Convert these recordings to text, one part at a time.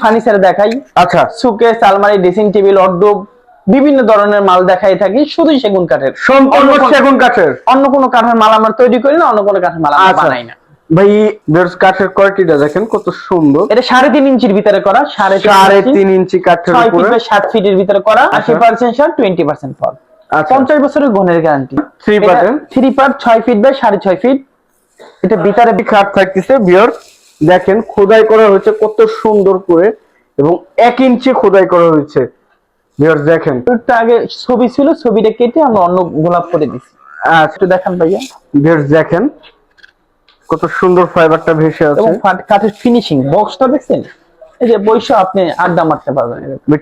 Furniture দেখাই। আচ্ছা। সুকেস আলমারি ড্রেসিং টেবিল অর্ডব বিভিন্ন ধরনের মাল দেখাই থাকি শুধুই সেগুন কাঠের। সম্পূর্ণ সেগুন কাঠের? অন্য কোনো কাঠের মাল আমরা তৈরি করি না অন্য কোনো কাঠের মাল আমরা আচ্ছা। বানাই না। ভাই কাঠের কোয়ালিটিটা দেখেন কত সুন্দর। এটা সাড়ে তিন ইঞ্চির ভিতরে করা সাড়ে সাড়ে তিন ইঞ্চি কাঠের উপরে। সাত ফিটের ভিতরে করা আশি পার্সেন্ট শার্ট টোয়েন্টি পার্সেন্ট ফল আচ্ছা। পঞ্চাশ বছরের গুণের গ্যারান্টি part এর? থ্রি পার্ট ছয় ফিট বাই সাড়ে ছয় ফিট এটা ভিতরে খাট থাকতেছে বিয়র। দেখেন খোদাই করা হয়েছে কত সুন্দর করে এবং এক ইঞ্চি খোদাই করা হয়েছে। বিয়র দেখেন। একটা আগে ছবি ছিল ছবিটা কেটে আমরা অন্য গোলাপ করে দিছি। আচ্ছা। একটু দেখান ভাইয়া। বিয়র দেখেন। কত সুন্দর ফাইবারটা ভেসে আছে। এবং কাঠের ফিনিশিং বক্সটা দেখছেন? এই যে বৈশা আপনি আড্ডা মারতে পারবেন।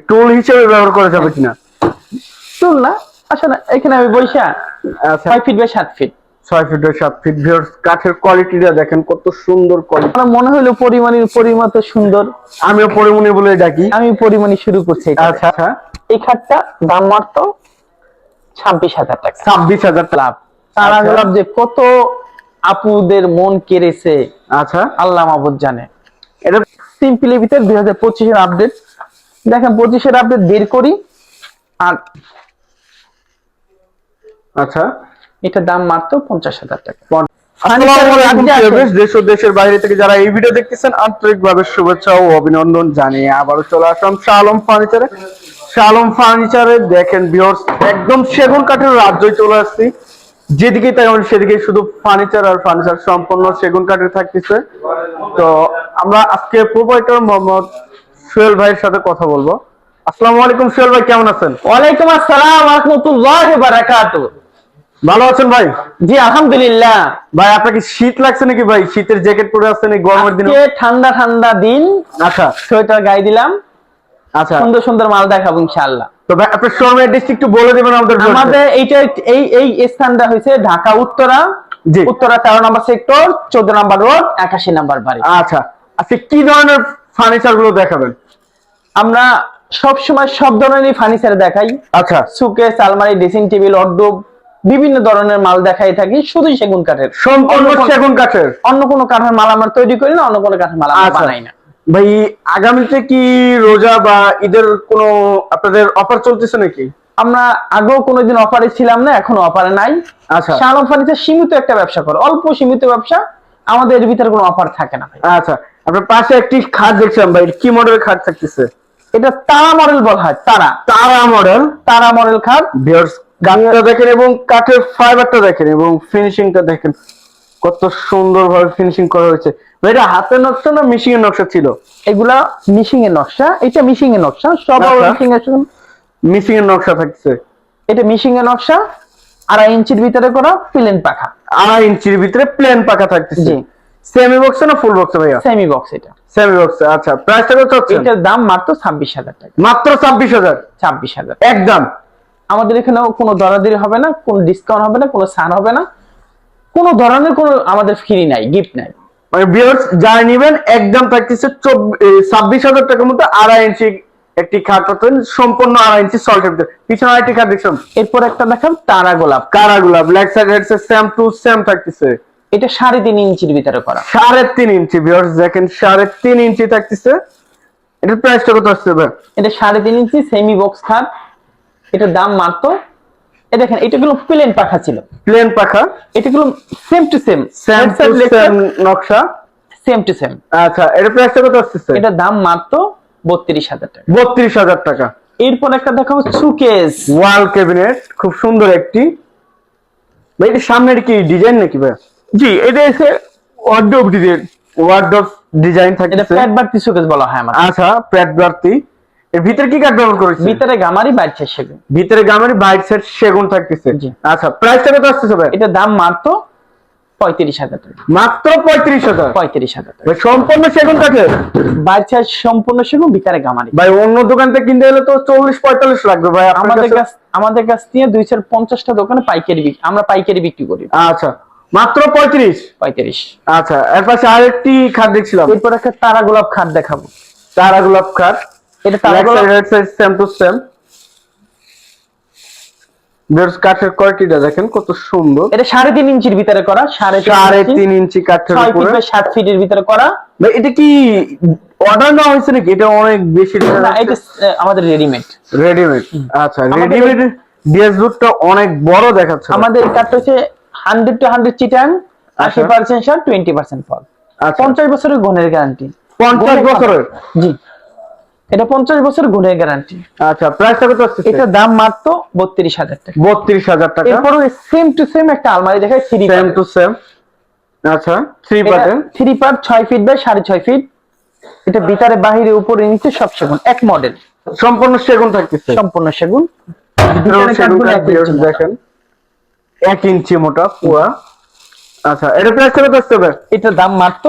টুল হিসেবে ব্যবহার করা যাবে কিনা? চল না? আসলে এখানে আমি বৈশা আচ্ছা। ছয় ফিট বাই সাত ফিট ছয় ফিট সাত ফিট ভিউর কাঠের কোয়ালিটিটা দেখেন কত সুন্দর কোয়ালিটি আমার মনে হলো পরিমাণের পরিমাণ সুন্দর। আমিও পরিমণি বলে ডাকি। আমি পরিমাণই শুরু করছি আচ্ছা আচ্ছা। এই খাটটা দাম মাত্র ছাব্বিশ হাজার টাকা। ছাব্বিশ হাজার লাভ। তারা আচ্ছা। গোলাপ যে কত আপুদের মন কেড়েছে। আচ্ছা। আল্লাহ মাহবুদ জানে। এটা সিম্পলি ভিতর দুই হাজার পঁচিশের আপডেট দেখেন পঁচিশের আপডেট বের করি। আর আচ্ছা। এটার দাম মাত্র পঞ্চাশ হাজার টাকা। আসসালামু আলাইকুম রাজ্যে প্রিয় আছে। দেশ দেশ ও দেশের বাইরে থেকে যারা এই ভিডিও দেখতেছেন আন্তরিকভাবে শুভেচ্ছা ও অভিনন্দন জানিয়ে আবারও চলে আসলাম শালম ফার্নিচারে শালম ফার্নিচারে দেখেন ভিউয়ার্স একদম সেগুন কাঠের রাজ্যই চলে আসছি। যেদিকে তাই সেদিকে শুধু ফার্নিচার আর ফার্নিচার সম্পূর্ণ সেগুন কাঠের থাকতেছে। তো আমরা আজকে প্রোপাইটার মোহাম্মদ সোহেল ভাইয়ের সাথে কথা বলব। আসসালামু আলাইকুম সোহেল ভাই কেমন আছেন? ওয়ালাইকুম আসসালাম রহমতুল্লাহ বারাকাত ভালো আছেন ভাই? জি আলহামদুলিল্লাহ। ভাই আপনাকে শীত লাগছে নাকি ভাই? শীতের জ্যাকেট পরে আসছেন এই গরমের দিনে? ঠান্ডা ঠান্ডা দিন। আচ্ছা। সোয়েটার গায়ে দিলাম। আচ্ছা। সুন্দর সুন্দর মাল দেখাবো ইনশাআল্লাহ। তো ভাই আপনার শোরুমের অ্যাড্রেস একটু বলে দেবেন আমাদের আমাদের এইটা এই এই স্থানটা হয়েছে ঢাকা উত্তরা। জি। উত্তরা তেরো নম্বর সেক্টর নম্বর রোড একাশি নম্বর বাড়ি। আচ্ছা। আজকে কি ধরনের ফার্নিচারগুলো দেখাবেন? আমরা সব সময় সব ধরনের ফার্নিচার দেখাই। আচ্ছা। সুকেস আলমারি ড্রেসিং টেবিল অর্ডব বিভিন্ন ধরনের মাল দেখাই থাকি শুধুই সেগুন কাঠের। সম্পূর্ণ সেগুন কাঠের? অন্য কোনো কাঠের মাল আমরা তৈরি করি না অন্য কোনো কাঠের মাল আমরা আচ্ছা। বানাই না। ভাই আগামীতে কি রোজা বা ঈদের কোনো আপনাদের অফার চলতেছে নাকি? আমরা আগেও কোনোদিন অফারে ছিলাম না এখনও অফারে নাই। আচ্ছা। শালম ফার্নিচার সীমিত একটা ব্যবসা করে অল্প সীমিত ব্যবসা আমাদের এর ভিতরে কোনো অফার থাকে না ভাই। আচ্ছা আপনার পাশে একটি খাট দেখছিলাম ভাই কি মডেলের খাট থাকতেছে? এটা তারা মডেল বলা হয় তারা। তারা মডেল তারা মডেল খাট। ভিউয়ার্স গাছটা দেখেন এবং কাঠের ফাইবারটা দেখেন এবং ফিনিশিংটা দেখেন। কত সুন্দর ভাবে ফিনিশিং করা হয়েছে। এটা হাতের নকশা না মেশিং এর নকশা ছিল? এগুলা মিশিং এর নকশা এটা মিশিং এর নকশা সব। মিশিং এর মিশিং এর নকশা থাকছে এটা মিশিং এর নকশা আড়াই ইঞ্চির ভিতরে করা প্লেন পাখা। আড়াই ইঞ্চির ভিতরে প্লেন পাকা থাকতেছে। সেমি বক্স না ফুল বক্স ভাইয়া? সেমি বক্স এটা। সেমি বক্স আচ্ছা। প্রাইসটা কত হচ্ছে এটার দাম মাত্র ছাব্বিশ হাজার টাকা। মাত্র ছাব্বিশ হাজার? ছাব্বিশ হাজার। একদম। আমাদের এখানেও কোনো দরাদরি হবে না কোনো ডিসকাউন্ট হবে না কোনো ছাড় হবে না। কোনো ধরনের কোনো আমাদের ফ্রি নাই গিফট নাই। মানে বিয়ার্স যারা নিবেন একদম থাকতেছে ছাব্বিশ হাজার টাকার মধ্যে আড়াই ইঞ্চি একটি খাট পাচ্ছেন সম্পূর্ণ আড়াই ইঞ্চি ভিতরে। পিছনে আরেকটি খাট দেখছেন? এরপর একটা দেখাম তারা গোলাপ। কারাগুলা black side same to same থাকতেছে এটা সাড়ে তিন ইঞ্চির ভিতরে করা। সাড়ে তিন ইঞ্চি বিয়ার্স দেখেন সাড়ে তিন ইঞ্চি থাকতেছে এটার প্রাইসটা কত আসছে এটা সাড়ে তিন ইঞ্চি সেমি বক্স খাট। এটার দাম মাত্র এ দেখেন এটা গুলো প্লেন পাখা ছিল। প্লেন পাখা? এটা গুলো সেম টু সেম সেম নকশা? সেম টু সেম আচ্ছা এটার প্রাইসটা কত আসছে এটার দাম মাত্র বত্রিশ হাজার টাকা। বত্রিশ হাজার টাকা। এরপর একটা দেখাবো সুকেস ওয়াল ক্যাবিনেট খুব সুন্দর একটি। ভাই এটা সামনের কি ডিজাইন নাকি ভাই? জি এটা এসে ওয়ার্ডরোব ডিজাইন ওয়ার্ডরোব ডিজাইন থাকে এটা প্যাট বাড়তি সুকেস বলা হয় আমার আচ্ছা প্যাট বাড়তি এর ভিতরে কি কাঠ ব্যবহার করেছে ভিতরে গামারি বাইরে সেগুন। ভিতরে গামারি বাইট সেট সেগুন থাকতেছে। আচ্ছা প্রাইসটা কত আসতেছে ভাই? এটার দাম মাত্র পঁয়ত্রিশ হাজার টাকা। মাত্র পঁয়ত্রিশ হাজার? পঁয়ত্রিশ হাজার টাকা। সম্পূর্ণ সেগুন কাঠে বাইরে সম্পূর্ণ সেগুন ভিতরে গামারি। ভাই অন্য দোকান থেকে কিনতে গেলে তো চল্লিশ পঁয়তাল্লিশ লাগবে ভাই আমাদের কাছে- আমাদের কাছ থেকে দুইশো পঞ্চাশটা দোকানে পাইকারি বিক্রি আমরা পাইকারি বিক্রি করি। আচ্ছা মাত্র পঁয়ত্রিশ? পঁয়ত্রিশ। আচ্ছা এর পাশে আরেকটি খাট দেখছিলাম। এরপর একটা তারা গোলাপ খাট দেখাবো। তারা গোলাপ খাট। এটা সেম টু সেম কাঠের কোয়ালিটিটা দেখেন কত সুন্দর। এটা সাড়ে তিন ইঞ্চির ভিতরে করা সাড়ে সাড়ে তিন তিন ইঞ্চি কাঠের উপরে। বাই ফিটের ভিতরে করা। এটা কি অর্ডার না হয়েছে নাকি? এটা অনেক বেশি এটা আমাদের রেডিমেড রেডিমেড আচ্ছা রেডিমেড ডিএস দুধটা অনেক বড় দেখাচ্ছে। আমাদের কার্ডটা হচ্ছে হান্ড্রেড টু হান্ড্রেড চিটাং আশি। পার্সেন্ট সার টোয়েন্টি পার্সেন্ট ফল পঞ্চাশ বছরের গুণের গ্যারান্টি পঞ্চাশ বছরের? জি। এটা পঞ্চাশ বছর গুণের গ্যারান্টি আচ্ছা প্রাইসটা কত আসছে এটার দাম মাত্র বত্রিশ হাজার টাকা। বত্রিশ হাজার টাকা। এরপরে সেম টু সেম একটা আলমারি দেখায় থ্রি সেম টু সেম আচ্ছা থ্রি পার্টের থ্রি পার্ট ছয় ফিট বাই সাড়ে ছয় ফিট এটা ভিতরে বাহিরে উপরে নিচে সব সেগুন এক মডেল সম্পূর্ণ সেগুন থাকতেছে? সম্পূর্ণ সেগুন। দেখেন। এক ইঞ্চি মোটা পুরা আচ্ছা এটা প্রাইস কত হবে এটার দাম মাত্র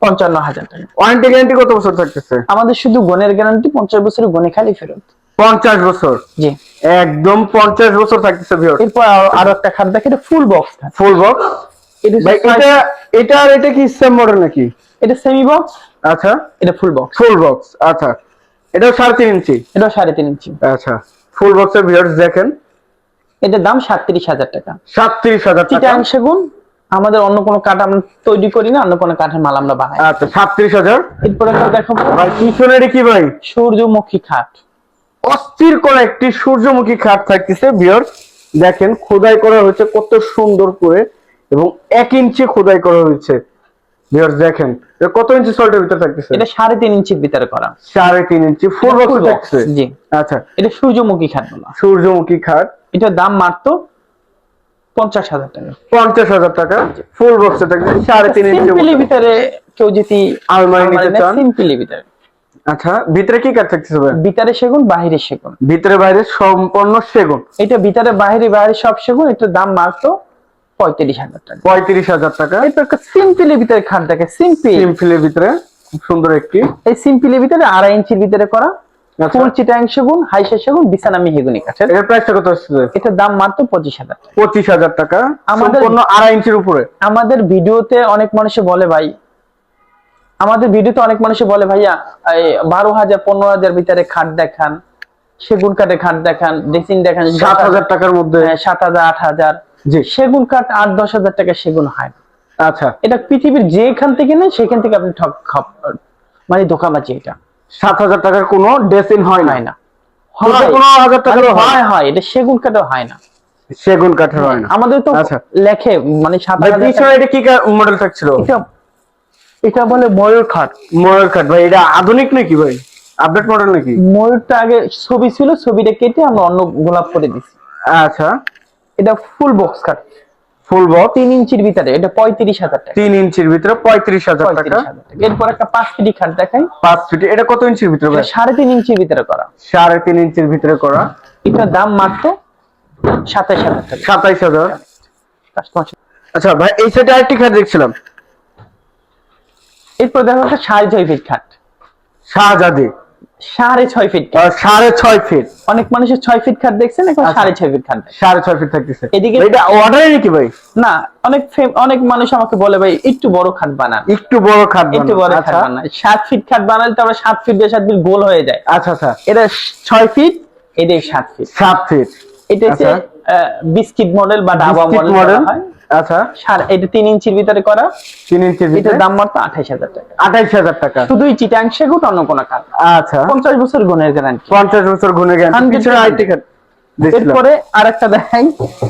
পঞ্চান্ন হাজার টাকা। ওয়ারেন্টি গ্যারান্টি কত বছর থাকতেছে? আমাদের শুধু গনের গ্যারান্টি পঞ্চাশ বছরের গনে খালি ফেরত। পঞ্চাশ বছর? জি। একদম পঞ্চাশ বছর থাকতেছে এরপর আরো- একটা খাট দেখে এটা ফুল বক্স ফুল বক্স এটা এটা এটা আর এটা কি সেম মডেল নাকি? এটা সেমি বক্স আচ্ছা। এটা ফুল বক্স ফুল বক্স আচ্ছা। এটাও সাড়ে তিন ইঞ্চি এটা সাড়ে তিন ইঞ্চি আচ্ছা। ফুল বক্সের ভিউয়ার্স দেখেন। এটার দাম সাতত্রিশ হাজার টাকা। সাতত্রিশ হাজার টাকা। চিটাং সেগুন আমাদের অন্য কোনো কাঠ আমরা তৈরি করি না অন্য কোনো কাঠের মাল আমরা বানাই। আচ্ছা সাতত্রিশ হাজার? এরপরে দেখাবো ভাই পিছনের কি ভাই? সূর্যমুখী খাট। অস্থির করে একটি সূর্যমুখী খাট থাকতেছে বিয়ার। দেখেন খোদাই করা হয়েছে কত সুন্দর করে এবং এক ইঞ্চি খোদাই করা হয়েছে। বিয়ার দেখেন কত ইঞ্চি সল্টের ভিতরে থাকতেছে? এটা সাড়ে তিন ইঞ্চির ভিতরে করা। সাড়ে তিন ইঞ্চি ফুল এটা বক্স থাকছে জি। আচ্ছা। এটা সূর্যমুখী খাট বলা সূর্যমুখী খাট। এটার দাম মাত্র পঞ্চাশ হাজার টাকা। পঞ্চাশ হাজার টাকা? ফুল বক্সে থাকছে সাড়ে তিন ইঞ্চি ভিতরে কেউ যদি আলমারি নিতে চান? সিম্পলি ভিতরে। আচ্ছা ভিতরে কি কাঠ থাকতেছে ভাই? ভিতরে সেগুন বাহিরে সেগুন। ভিতরে বাইরে সম্পূর্ণ সেগুন? এটা ভিতরে বাহিরে বাইরে সব সেগুন এটার দাম মাত্র পঁয়ত্রিশ হাজার টাকা। পঁয়ত্রিশ হাজার টাকা? এরপর একটা সিম্পলি ভিতরে খাট দেখে সিম্পল সিম্পলের ভিতরে খুব সুন্দর একটি। এই সিম্পলি ভিতরে আড়াই ইঞ্চির ভিতরে করা। ফুল চিটাং সেগুন হাইসা সেগুন বিছানা মেহেগুনি কাঠের। এর প্রাইসটা কত আসছে এটার দাম মাত্র পঁচিশ হাজার পঁচিশ হাজার টাকা আমাদের- আড়াই ইঞ্চির উপরে। আমাদের ভিডিওতে অনেক মানুষে বলে ভাই আমাদের ভিডিওতে অনেক মানুষে বলে ভাইয়া বারো হাজার পনেরো হাজার ভিতরে খাট দেখান সেগুন কাঠের খাট দেখান ড্রেসিং দেখান সাত হাজার টাকার মধ্যে। হ্যাঁ, সাত হাজার আট হাজার। সেগুন কাঠ আট দশ হাজার টাকা সেগুন হয়। আচ্ছা। এটা পৃথিবীর যেখান থেকে নেন সেখান থেকে আপনি ঠক খাপ- মানে ধোকাবাজি এটা। সাত হাজার টাকার কোনো ডেসিন হয় না। না পনেরো হাজার টাকারও মানে হয় হয় হয় এটা সেগুন হয় না। সেগুন কাঠের হয় না। আমাদের তো আচ্ছা। লেখে মানে সাত হাজার এটা কি মডেল থাকছিল এটা বলে ময়ূর খাট। ময়ূর কাঠ ভাই এটা আধুনিক নাকি ভাই? আপডেট মডেল নাকি? ময়ূরটা আগে ছবি ছিল ছবিটা কেটে আমরা অন্য গোলাপ করে দিছি। আচ্ছা। এটা full box cut full box ইঞ্চির ভিতরে এটা পঁয়ত্রিশ হাজার টাকা। তিন ইঞ্চির ভিতরে পঁয়ত্রিশ হাজার টাকা। এরপর একটা ফিটি খাট দেখাই। ফিট এটা কত ইঞ্চির ভিতরে ভাই? সাড়ে তিন ইঞ্চির ভিতরে করা। সাড়ে তিন ইঞ্চির ভিতরে করা। এটার দাম মাত্র সাতাশ হাজার টাকা। সাতাইশ হাজার। কাস্টমার আচ্ছা ভাই এই সাইডে আরেকটি খাট দেখছিলাম। এরপর দেখো একটা সাড়ে ছয় ফিট খাট। শাহজাদি সাড়ে ছয় ফিট সাড়ে ছয় ফিট অনেক মানুষের ছয় ফিট খাট দেখছেন এখন আচ্ছা। সাড়ে ছয় ফিট খাট সাড়ে ছয় ফিট থাকতেছে। এদিকে- এটা অর্ডারে নাকি ভাই? না অনেক অনেক মানুষ আমাকে বলে ভাই একটু বড় খাট বানান। একটু বড় খাট একটু বড়। খাট আচ্ছা। বানান। সাত ফিট খাট বানালে তো আবার সাত ফিট দিয়ে সাত ফিট গোল হয়ে যায়। আচ্ছা আচ্ছা। এটা ছয় ফিট এটা সাত ফিট সাত ফিট এটা হচ্ছে আচ্ছা। বিস্কিট মডেল বা ডাবা মডেল মডেল হয়। আচ্ছা। সার- এটা তিন ইঞ্চির ভিতরে করা। তিন ইঞ্চির ভিতরে? দাম মাত্র আঠাইশ হাজার টাকা। আঠাইশ হাজার টাকা। শুধুই চিটাং সেগুট অন্য কোনো কাঠ আচ্ছা। পঞ্চাশ বছর গুণের গ্যারান্টি পঞ্চাশ বছর গুনে গেছে 100 পিছনে আরেকটি খাট এরপরে আরেকটা দেখাই।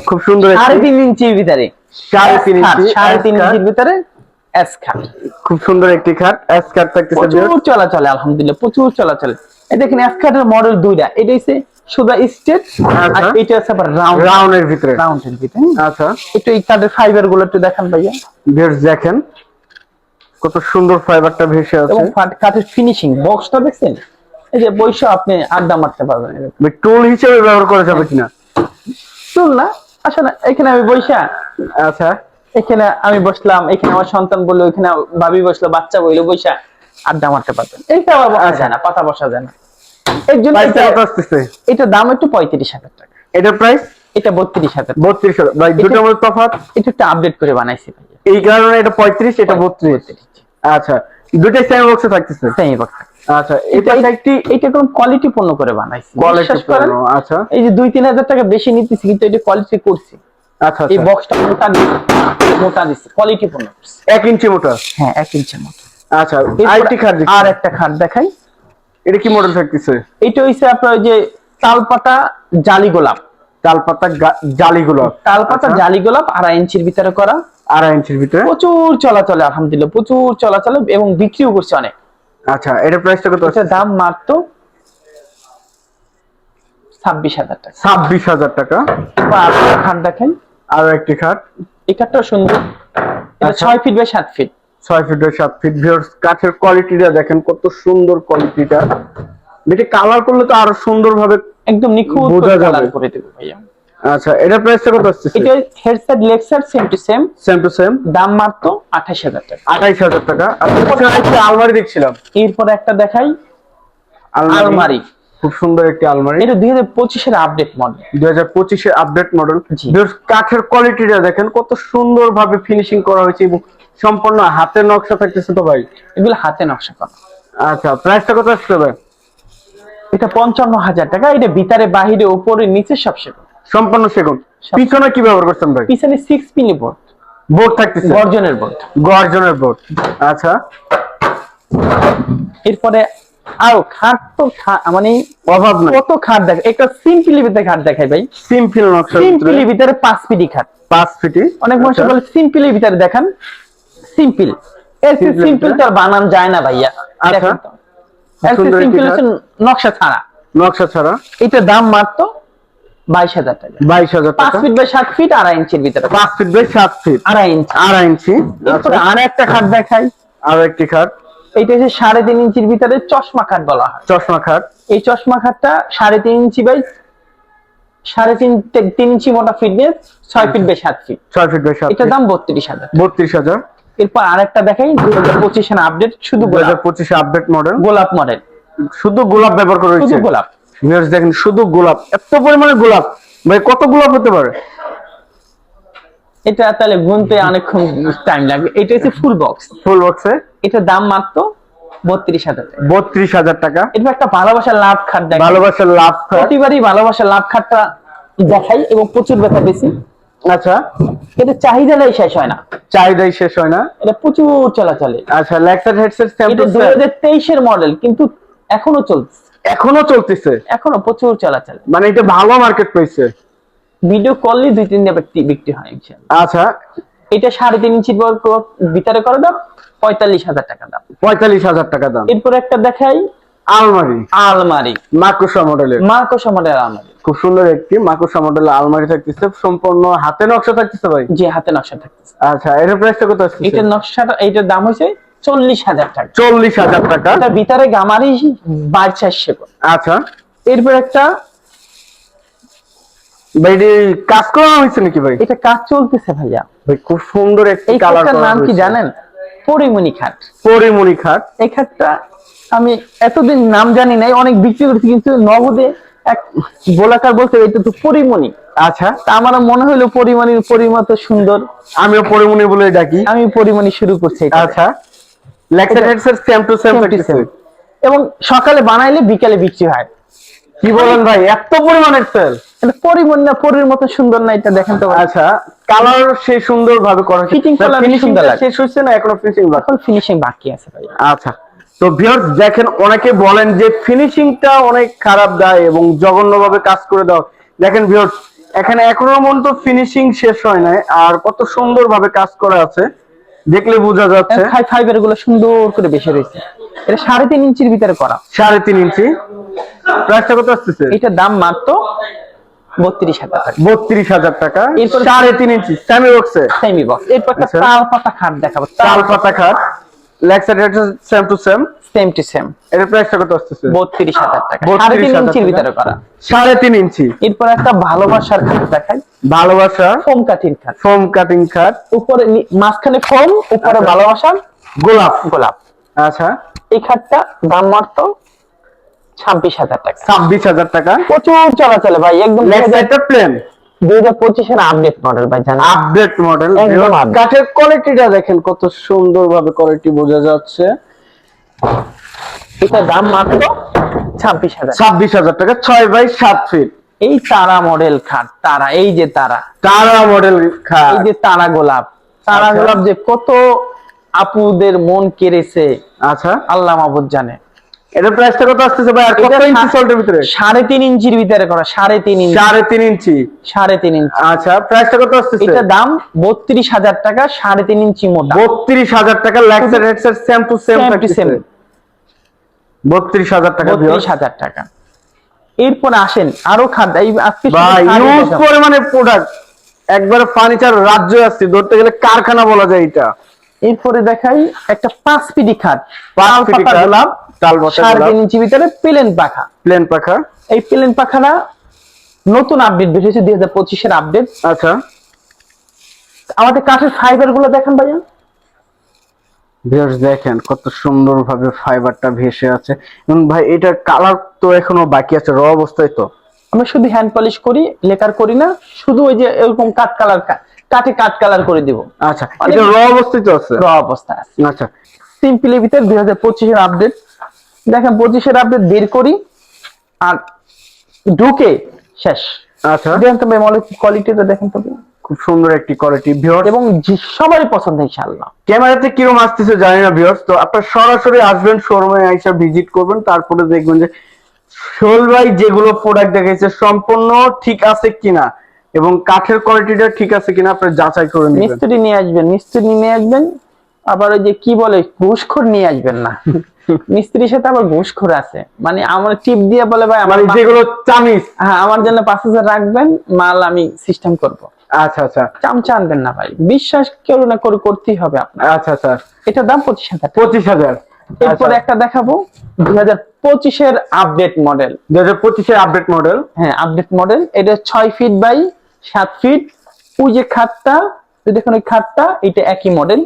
খুব সুন্দর সাড়ে তিন ইঞ্চির ভিতরে। সাড়ে তিন ইঞ্চি সাড়ে তিন ইঞ্চির ভিতরে এস খাট খুব সুন্দর একটি খাট। এস খাট থাকতেছে প্রচুর চলাচলে আলহামদুলিল্লাহ প্রচুর চলাচলে। এই দেখেন এস খাটের মডেল দুইটা। এটা হচ্ছে সুদা স্টেট আর আচ্ছা। এটা হচ্ছে আবার রাউন্ড রাউন্ডের ভিতরে। রাউন্ডের ভিতরে আচ্ছা। একটু এই কাঠের ফাইবারগুলো একটু দেখান ভাইয়া। ভিউয়ার্স দেখেন। কত সুন্দর ফাইবারটা ভেসে আছে। এবং কাঠের ফিনিশিং বক্সটা দেখছেন? এই যে বৈশ আপনি আড্ডা মারতে পারবেন টুল হিসেবে ব্যবহার করা যাবে কিনা? না? আসলে এখানে আমি বৈশা। আচ্ছা। এখানে আমি বসলাম এখানে আমার সন্তান বলল এখানে ভাবি বসল বাচ্চা বলল বৈশা আড্ডা মারতে পারবেন। এইটা আবার বসা যায় না পাতা বসা যায় না। এর জন্য এটা- দাম একটু পঁয়ত্রিশ হাজার টাকা। এটার প্রাইস? এটা বত্রিশ হাজার বত্রিশ হাজার। ভাই দুটোর মধ্যে তফাৎ? এটা একটু আপডেট করে বানাইছি এই কারণে এটা পঁয়ত্রিশ এটা বত্রিশ? আচ্ছা দুটোই সেম বক্সে থাকতেছে? সেই বক্স আচ্ছা এটা একটি এটা কোন কোয়ালিটি পূর্ণ করে বানাইছি। কোয়ালিটি বিশ্বাস আচ্ছা। এই যে দুই তিন হাজার টাকা বেশি নিতেছি কিন্তু এটা কোয়ালিটি করছি। আচ্ছা এই আচ্ছা। বক্সটা মোটা দিচ্ছি মোটা দিচ্ছি কোয়ালিটি পূর্ণ এক ইঞ্চি মোটা? হ্যাঁ এক ইঞ্চের মতো আচ্ছা আর একটা খাট দেখাই। এটা কি মডেল থাকতেছে? এটা হইছে আপনার ওই যে তালপাতা জালি গোলাপ। তালপাতা জালি গোলাপ। তালপাতা আচ্ছা। জালি গোলাপ আড়াই ইঞ্চির ভিতরে করা। আড়াই ইঞ্চির ভিতরে? প্রচুর চলাচলে আলহামদুলিল্লাহ প্রচুর চলাচলে এবং বিক্রিও করছে অনেক। আচ্ছা এটা প্রাইসটা কত এটার দাম মাত্র ছাব্বিশ হাজার টাকা। ছাব্বিশ হাজার টাকা। খাট দেখেন। আরও একটি খাট। এই খাটটাও সুন্দর। আচ্ছা। ছয় ফিট বাই সাত ফিট ছয় ফিট সাত ফিট ভিউয়ার্স কাঠের কোয়ালিটিটা দেখেন কত সুন্দর কোয়ালিটিটা এটি কালার করলে তো আরও সুন্দর ভাবে একদম নিখুঁত বোঝা করে যাবে। কালার করে দেবো ভাইয়া। আচ্ছা এটা প্রাইসটা কত আসছে এটা headset Lexar same to same same to same দাম মাত্র আঠাশ হাজার টাকা। আঠাইশ হাজার টাকা। আচ্ছা একটি আলমারি দেখছিলাম। এরপর একটা দেখাই। আলমারি। খুব সুন্দর একটি আলমারি। এটা দুই হাজার পঁচিশের আপডেট মডেল দুই হাজার পঁচিশের আপডেট মডেল। কাঠের কোয়ালিটিটা দেখেন কত সুন্দর ভাবে ফিনিশিং করা হয়েছে এবং সম্পূর্ণ হাতের নকশা থাকতেছে তো ভাই? এগুলো হাতে নকশা করা। আচ্ছা প্রাইসটা কত আসছে ভাই? এটা পঞ্চান্ন হাজার টাকা এটা ভিতরে বাহিরে উপরে নিচে সব সেগুলো সম্পূর্ণ সেগুন। পিছনে কি ব্যবহার করছেন ভাই? পিছনে সিক্স পিনি বোর্ড বোর্ড থাকতেছে? গর্জনের বোর্ড গর্জনের বোর্ড আচ্ছা। এরপরে আরও খাট তো মানে অভাব নাই কত খাট দেখ একটা সিম্পলি ভিতরে খাট দেখাই ভাই। সিম্পল নকশা সিম্পলি ভিতরে? পাঁচ পিডি খাট। পাঁচ ফিটি? অনেক মানুষ আচ্ছা। বলে সিম্পলি ভিতরে দেখান। সিম্পল এর সিম্পল? তো বানান যায় না ভাইয়া। আচ্ছা। নকশা ছাড়া। নকশা ছাড়া? এটার দাম মাত্র বাইশ হাজার টাকা। বাইশ হাজার পাঁচ ফিট বাই সাত ফিট আড়াই ইঞ্চির ভিতরে। পাঁচ ফিট বাই সাত ফিট? আড়াই ইঞ্চি। আড়াই ইঞ্চি? আর একটা খাট দেখাই। আর একটি খাট? এইটা হচ্ছে সাড়ে তিন ইঞ্চির ভিতরে চশমা খাট বলা হয়। চশমা খাট। এই চশমা খাটটা সাড়ে তিন ইঞ্চি বাই সাড়ে তিন তিন ইঞ্চি মোটা ফিটনেস ছয় ফিট বাই সাত ফিট। ছয় ফিট বাই সাত এটার দাম বত্রিশ হাজার বত্রিশ হাজার। এরপর আরেকটা দেখাই দু হাজার পঁচিশে আপডেট শুধু দু হাজার পঁচিশে আপডেট মডেল গোলাপ মডেল শুধু গোলাপ ব্যবহার করা শুধু হয়েছে। গোলাপ। দেখেন শুধু গোলাপ। এত পরিমাণে গোলাপ। ভাই কত গোলাপ হতে পারে? এটা তাহলে গুনতে অনেকক্ষণ টাইম লাগবে। এটা হচ্ছে ফুল বক্স ফুল বক্সে এটার দাম মাত্র বত্রিশ হাজার বত্রিশ হাজার টাকা। এরপর একটা ভালোবাসার লাভ খাট ভালোবাসার লাভ খাট। প্রতিবারই ভালোবাসার লাভ খাটটা দেখাই এবং প্রচুর ব্যথা বেশি আচ্ছা। এটা চাহিদাটাই শেষ হয় না। চাহিদাই শেষ হয় না। এটা প্রচুর চলাচলে। আচ্ছা লেক্সার হেডসেট এটা দুই হাজার তেইশের মডেল কিন্তু এখনও চলছে এখনও চলতেছে? এখনও প্রচুর চলাচলে। মানে এটা ভালো মার্কেট পেয়েছে ভিডিও করলে দুই তিন দিন বিক্রি- হয়। আচ্ছা। এটা সাড়ে তিন ইঞ্চির ক- ভিতরে করে দাম পঁয়তাল্লিশ হাজার টাকা দাম। পঁয়তাল্লিশ হাজার টাকা দাম। এরপর একটা দেখাই আলমারি। আলমারি। মাকুসা মডেলের মার্কোসা মডেল আলমারি। খুব সুন্দর একটি মাকুসা মডেলের আলমারি থাকতেছে সম্পূর্ণ হাতে নকশা থাকতেছে ভাই? যে হাতে নকশা থাকতেছে। আচ্ছা এটার প্রাইসটা কত আসছে এটার নকশাটা এইটার দাম হয়েছে চল্লিশ হাজার টাকা। চল্লিশ হাজার টাকা। এটার ভিতরে গামারি করে। আচ্ছা। এরপর একটা ভাই কাজ করা হয়েছে নাকি ভাই? এটা কাজ চলতেছে ভাইয়া। ভাই খুব সুন্দর একটি কালার খাটটার নাম কি জানেন? পরিমণি খাট। পরিমণি খাট। এই খাটটা আমি এতদিন নাম জানি নাই অনেক বিক্রি করছি কিন্তু নগদে এক গোলাকার বলতে এটা তো পরিমণি। আচ্ছা। তা আমার মনে হলো পরিমণির পরিমত সুন্দর। আমিও পরিমণি বলে ডাকি। আমি পরিমণি শুরু করছি আচ্ছা। লেক্সার হেডসেট সেম টু সেম। এবং সকালে বানাইলে বিকালে বিক্রি হয়। কি বলেন ভাই এত পরিমাণের সেল এটা পরিমণি না পরির মতো সুন্দর না এটা দেখেন তো আচ্ছা কালার সেই সুন্দর ভাবে করা Fitting করলে ফিনিশিং শেষ হচ্ছে না এখনও ফিনিশিং বাকি? ফিনিশিং বাকি আছে ভাই। আচ্ছা তো ভিউয়ার্স দেখেন অনেকে বলেন যে ফিনিশিংটা অনেক খারাপ দেয় এবং জঘন্যভাবে কাজ করে দাও। দেখেন ভিউয়ার্স এখানে এখনও পর্যন্ত ফিনিশিং শেষ হয় নাই আর কত সুন্দর ভাবে কাজ করা আছে। দেখলে বোঝা যাচ্ছে। খাই ফাইবারগুলো সুন্দর করে বেশি রয়েছে। এটা সাড়ে তিন ইঞ্চির ভিতরে করা। সাড়ে তিন ইঞ্চি। প্রাইসটা কত আসতেছে? এটার দাম মাত্র বত্রিশ হাজার টাকা। বত্রিশ হাজার টাকা। সাড়ে তিন ইঞ্চি স্যামি বক্সে সেমি বক্স এরপর একটা আচ্ছা। তাল পাতা খাট দেখাবো। চাল পাতা খাট। Lexar same to same same to same এর প্রাইসটা কত আসতেছে? বত্রিশ হাজার টাকা। 32,000 ইঞ্চির ভিতরে করা। সাড়ে তিন ইঞ্চি এরপর একটা ভালোবাসার খাট দেখাই। ভালোবাসা। ফোম কাঠিন খাট। ফোম কাটিং খাট। উপরে মাঝখানে ফোম উপরে ভালোবাসা। গোলাপ। গোলাপ। আচ্ছা। এই খাটটা দাম মাত্র ছাব্বিশ হাজার টাকা। ছাব্বিশ হাজার টাকা? প্রচুর চলাচলে ভাই একদম প্লেন দুই হাজার পঁচিশের আপডেট মডেল ভাই জানা আপডেট মডেল কাঠের কোয়ালিটিটা দেখেন কত কোয়ালিটি বোঝা যাচ্ছে। দাম মাত্র ছাব্বিশ হাজার। ছাব্বিশ হাজার টাকা ছয় বাই সাত ফিট এই তারা মডেল খাট তারা এই যে তারা। তারা মডেল খাট। এই যে তারা গোলাপ তারা আচ্ছা। গোলাপ যে কত আপুদের মন কেড়েছে। আচ্ছা। আল্লাহ মাহবুদ জানে। এটা প্রাইসটা কত আসতেছে ভাই? আর কত ইঞ্চি সল্টের ভিতরে? সাড়ে তিন ইঞ্চির ভিতরে করা সাড়ে তিন ইঞ্চি। সাড়ে তিন ইঞ্চি। সাড়ে তিন ইঞ্চি। আচ্ছা প্রাইসটা কত আসতেছে? এটা দাম বত্রিশ হাজার টাকা সাড়ে তিন ইঞ্চি মোটা। বত্রিশ হাজার টাকা ল্যাক্সের হেডসেট সেম টু সেম টাকা বত্রিশ হাজার টাকা। এরপর আসেন আরও খাদ্য এই আজকে ভাই ইউজ। পরিমাণে প্রোডাক্ট একবার ফার্নিচার রাজ্য আসছে ধরতে গেলে কারখানা বলা যায় এটা। এরপরে দেখাই একটা পাঁচ পিডি খাট। পাঁচ পিডি গোলাপ। তাল পাতা সাড়ে তিন ইঞ্চি ভিতরে প্লেন পাখা। প্লেন পাখা। এই প্লেন পাখাটা নতুন আপডেট বেরিয়েছে দুই হাজার পঁচিশের আপডেট। আচ্ছা। আমাদের কাঠের ফাইবারগুলো দেখেন ভাইয়া। ভিউয়ার্স দেখেন কত সুন্দর ভাবে ফাইবারটা ভেসে আছে। এবং ভাই এটার কালার তো এখনও বাকি আছে র অবস্থায় তো। আমরা শুধু হ্যান্ড পলিশ করি লেকার করি না শুধু ওই যে এরকম কাঠ কালার কাঠে কাঠ কালার করে দিব। আচ্ছা এটা র অবস্থায় তো আছে? র অবস্থা আছে। আচ্ছা। সিম্পলি ভিতরে দুই হাজার পঁচিশের আপডেট দেখেন পঁচিশের আপডেট বের করি আর ঢুকে শেষ। আচ্ছা। দেখেন তো ভাই কোয়ালিটিটা দেখেন তো। খুব সুন্দর একটি কোয়ালিটি ভিউয়ার্স এবং যে- সবারই পছন্দ ইনশাআল্লাহ। ক্যামেরাতে কীরকম আসতেছে জানি না ভিউয়ার্স তো আপনার সরাসরি আসবেন শোরুমে আইসা ভিজিট করবেন তারপরে দেখবেন যে শোল ভাই যেগুলো প্রোডাক্ট দেখাইছে সম্পূর্ণ ঠিক আছে কিনা এবং কাঠের কোয়ালিটিটা ঠিক আছে কিনা আপনি যাচাই করে নেবেন। মিস্ত্রি নিয়ে আসবেন মিস্ত্রি নিয়ে আসবেন আবার ওই যে কি বলে ঘুষখোর নিয়ে আসবেন না। মিস্ত্রির সাথে আবার ঘুষখোর আছে। মানে আমার টিপ দিয়ে বলে ভাই আমার মানে যেগুলো চামিস হ্যাঁ আমার জন্য পাঁচ হাজার রাখবেন মাল আমি সিস্টেম করব। আচ্ছা আচ্ছা। চামচা আনবেন না ভাই। বিশ্বাস কেউ না করে করতেই হবে আপনার। আচ্ছা আচ্ছা। এটার দাম পঁচিশ হাজার পঁচিশ হাজার। এরপরে একটা দেখাবো দুই হাজার পঁচিশের আপডেট মডেল দু হাজার পঁচিশের আপডেট মডেল হ্যাঁ আপডেট মডেল এটা ছয় ফিট বাই সাত ফিট ওই যে খাটটা ওই দেখুন ওই খাটটা এটা একই model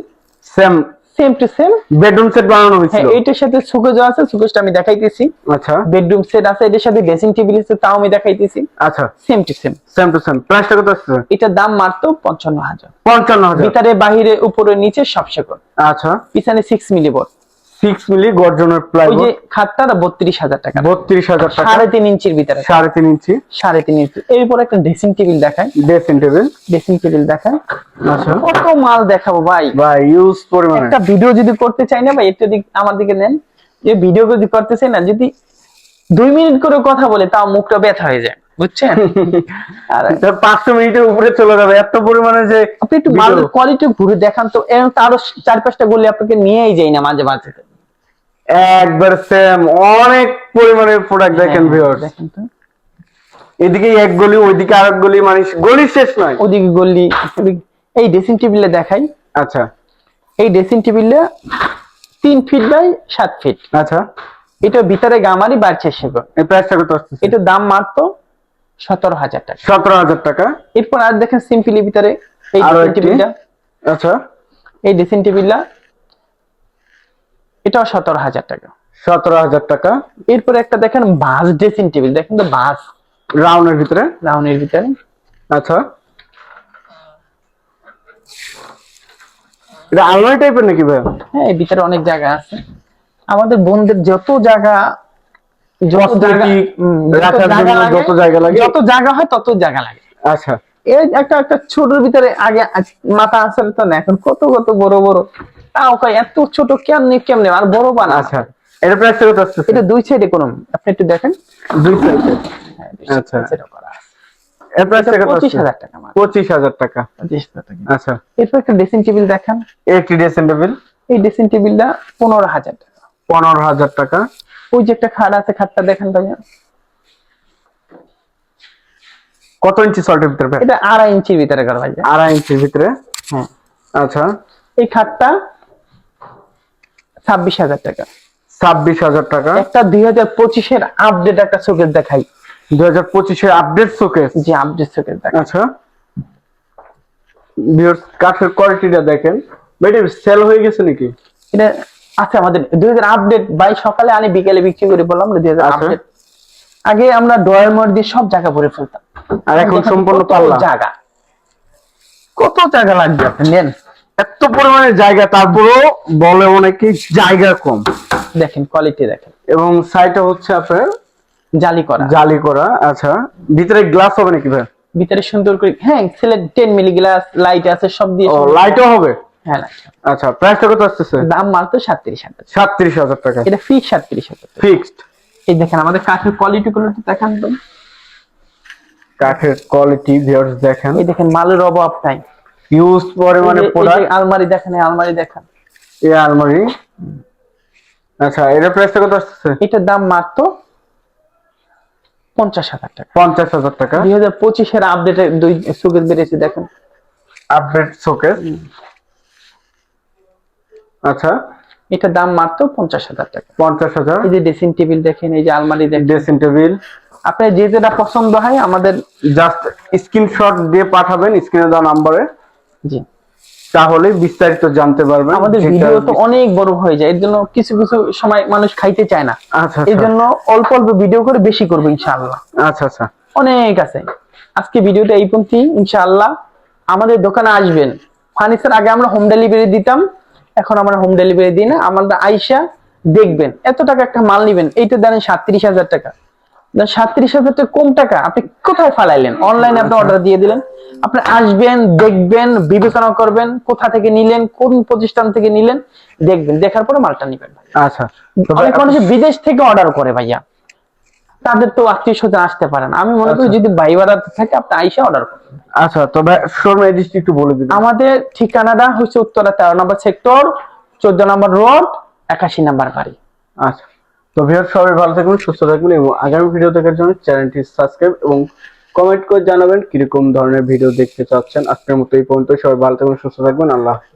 same same to same bedroom set বানানো হ্যাঁ এটার সাথে সুকেজ আছে সুকেজটা আমি দেখাইতেছি। আচ্ছা। বেডরুম সেট আছে এটার সাথে ড্রেসিং টেবিল আছে তাও আমি দেখাইতেছি। আচ্ছা। Same to same same to same প্রাইসটা কত আসছে? এটার দাম মাত্র পঞ্চান্ন হাজার। পঞ্চান্ন হাজার। ভিতরে বাহিরে উপরে নিচে সব শেকড়। আচ্ছা। পিছনে six milli board six milli গর্জনের ওই যে খাটটা বত্রিশ হাজার টাকা। বত্রিশ হাজার টাকা। সাড়ে তিন ইঞ্চির ভিতরে। সাড়ে তিন ইঞ্চি। সাড়ে তিন ইঞ্চি। এরপর একটা ড্রেসিং টেবিল দেখায় ড্রেসিং টেবিল ড্রেসিং টেবিল দেখায় আচ্ছা। কত মাল দেখাবো ভাই। বা ইউজ পরিমাণে। একটা ভিডিও যদি করতে চাই না ভাই একটু দিক আমার দিকে নেন। যে ভিডিও যদি করতে চাই না যদি দুই মিনিট করে কথা বলে তাও মুখটা ব্যথা হয়ে যায়। বুঝছেন? আর। পাঁচশো মিনিটের উপরে চলে যাবে। এত পরিমাণে যে আপনি একটু মালের কোয়ালিটি ঘুরে দেখান তো। এরকম তো আরও চার পাঁচটা গলি আপনাকে নিয়েই যাই না মাঝে মাঝে। একবার সেম অনেক পরিমাণে প্রোডাক্ট দেখেন হ্যাঁ, ভিউয়ার্স এদিকে এক গলি ওইদিকে আরেক গলি মানে গলি শেষ নয়। ওদিকে গলি এই ড্রেসিং টেবিলে দেখাই। আচ্ছা। এই ড্রেসিং টেবিলে তিন ফিট বাই সাত ফিট আচ্ছা। এটা ভিতরে গামারি বাড়ছে সেগুলো। এই প্রাইসটা কত আসছে এটার দাম মাত্র সতেরো হাজার টাকা। সতেরো হাজার টাকা? এরপর আর দেখেন সিম্পলি ভিতরে এই টেবিলটা আচ্ছা। এই ড্রেসিং টেবিলটা এটাও সতেরো হাজার টাকা। সতেরো হাজার টাকা। এরপরে একটা দেখেন বাস ড্রেসিং টেবিল দেখেন তো বাস। রাউন্ডের ভিতরে? রাউন্ডের ভিতরে। আচ্ছা। এটা আলমারি টাইপের নাকি ভাই? হ্যাঁ ভিতরে অনেক জায়গা আছে। আমাদের বোনদের যত জায়গা যত জায়গা যত জায়গা লাগে, যত জায়গা হয় তত জায়গা লাগে। আচ্ছা। এই একটা একটা ছোটর ভিতরে আগে মাথা আসলে তো না এখন কত কত বড় বড়। তাও কয় এত ছোট কেমনে কেমনে? আর বড় বানা। আচ্ছা। এটা প্রাইসটা কত আসছে এটা দুই সাইডে কোন আপনি একটু দেখেন। দুই সাইডে। হ্যাঁ, আচ্ছা। পঁচিশ হাজার টাকা আচ্ছা। এরপর একটা ড্রেসিং টেবিল দেখান। একটি ড্রেসিং টেবিল এই ড্রেসিং টেবিলটা পনেরো হাজার টাকা। পনেরো হাজার টাকা। ওই যে একটা খাট আছে খাটটা দেখেন ভাইয়া। কত ইঞ্চি সল্টের ভিতরে ভাই? এটা আড়াই ইঞ্চির ভিতরে করা ভাইয়া। আড়াই ইঞ্চির ভিতরে? হ্যাঁ। আচ্ছা। এই খাটটা ছাব্বিশ হাজার টাকা। ছাব্বিশ হাজার টাকা। একটা দুই হাজার পঁচিশের আপডেট একটা শোকেস দেখাই। দুই হাজার পঁচিশের আপডেট শোকেস যে আপডেট শোকেস দেখাই। আচ্ছা। ভিউয়ার্স কাঠের কোয়ালিটিটা দেখেন। বেটি সেল হয়ে গেছে নাকি? এটা আছে আমাদের দুই হাজার আপডেট বাই সকালে আনি বিকেলে বিক্রি করে বললাম দুই হাজার আচ্ছা। আপডেট আগে আমরা ড্রয়ার মোড দিয়ে সব জায়গা ভরে ফেলতাম। আর এখন সম্পূর্ণ পাল্লা। জায়গা। কত জায়গা লাগবে আপনি নেন। এত পরিমাণে জায়গা তারপরেও বলে অনেকে জায়গা কম। দেখেন কোয়ালিটি দেখেন। এবং সাইডটা হচ্ছে আপনার জালি করা। জালি করা আচ্ছা। ভিতরে গ্লাস হবে নাকি ভাই? ভিতরে সুন্দর করে হ্যাঁ Sylhet ten milli glass light আছে সব দিয়ে লাইটও হবে। আচ্ছা প্রাইসটা কত আসতেছে? দাম মাত্র সাতত্রিশ হাজার। সাতত্রিশ হাজার টাকা। এটা ফিক্স সাতত্রিশ হাজার ফিক্সড এই দেখেন আমাদের কাঠের কোয়ালিটি গুলো দেখান তো। কাঠের কোয়ালিটি ভিউয়ার্স দেখেন। এই দেখেন মালের অভাব নাই। ইউজ পরিমাণে প্রোডাক্ট আলমারি দেখেন আলমারি দেখেন। এই আলমারি? আচ্ছা এটার প্রাইসটা কত আসতেছে? এটার দাম মাত্র পঞ্চাশ হাজার টাকা। পঞ্চাশ হাজার টাকা। দুই হাজার পঁচিশের আপডেটে দুই সুকেস বেড়েছে দেখেন। আপডেট শোকেস আচ্ছা। এটার দাম মাত্র পঞ্চাশ হাজার টাকা। পঞ্চাশ হাজার। এই যে ড্রেসিং টেবিল দেখেন এই যে আলমারি দেখেন। ড্রেসিং টেবিল আপনার যে যেটা পছন্দ হয় আমাদের জাস্ট স্ক্রিনশট দিয়ে পাঠাবেন স্ক্রিনে দেওয়া নাম্বারে জি। তাহলে বিস্তারিত জানতে পারবেন আমাদের ভিডিও তো অনেক বড় হয়ে যায় এর জন্য কিছু কিছু সময় মানুষ খাইতে চায় না। আচ্ছা এই আচ্ছা জন্য অল্প অল্প ভিডিও করে বেশি করব ইনশাআল্লাহ। আচ্ছা আচ্ছা। অনেক আছে। আজকে ভিডিওটা এই পর্যন্ত ইনশাআল্লাহ। আমাদের দোকানে আসবেন। ফার্নিচার আগে আমরা হোম ডেলিভারি দিতাম। এখন আমরা হোম ডেলিভারি দিই না আমাদের আইসা দেখবেন এত টাকা একটা মাল নিবেন এইটা জানেন সাতত্রিশ হাজার টাকা। সাতত্রিশ হাজার টাকা কম টাকা আপনি কোথায় ফালাইলেন? অনলাইনে আপনি অর্ডার দিয়ে দিলেন। আপনি আসবেন দেখবেন বিবেচনা করবেন কোথা থেকে নিলেন কোন প্রতিষ্ঠান থেকে নিলেন দেখবেন দেখার পরে মালটা নিবেন আচ্ছা। অনেক মানুষ বিদেশ থেকে অর্ডার করে ভাইয়া। তাদের তো আত্মীয় স্বজন আসতে পারেন আমি মনে করি আচ্ছা। যদি ভাই বাড়া থাকে আপনি আইসা অর্ডার করবেন আচ্ছা তো ভাই শোরুম এড্রেস একটু বলে দিন আমাদের ঠিকানাটা হচ্ছে উত্তরা তেরো নম্বর সেক্টর চোদ্দ নম্বর রোড একাশি নাম্বার বাড়ি। আচ্ছা। তো ভিউয়ার সবাই ভালো থাকবেন সুস্থ থাকবেন এবং আগামী ভিডিও দেখার জন্য চ্যানেলটি সাবস্ক্রাইব এবং কমেন্ট করে জানাবেন কীরকম ধরনের ভিডিও দেখতে চাচ্ছেন। আজকের মতো এই পর্যন্ত সবাই ভালো থাকবেন সুস্থ থাকবেন আল্লাহ হাফেজ।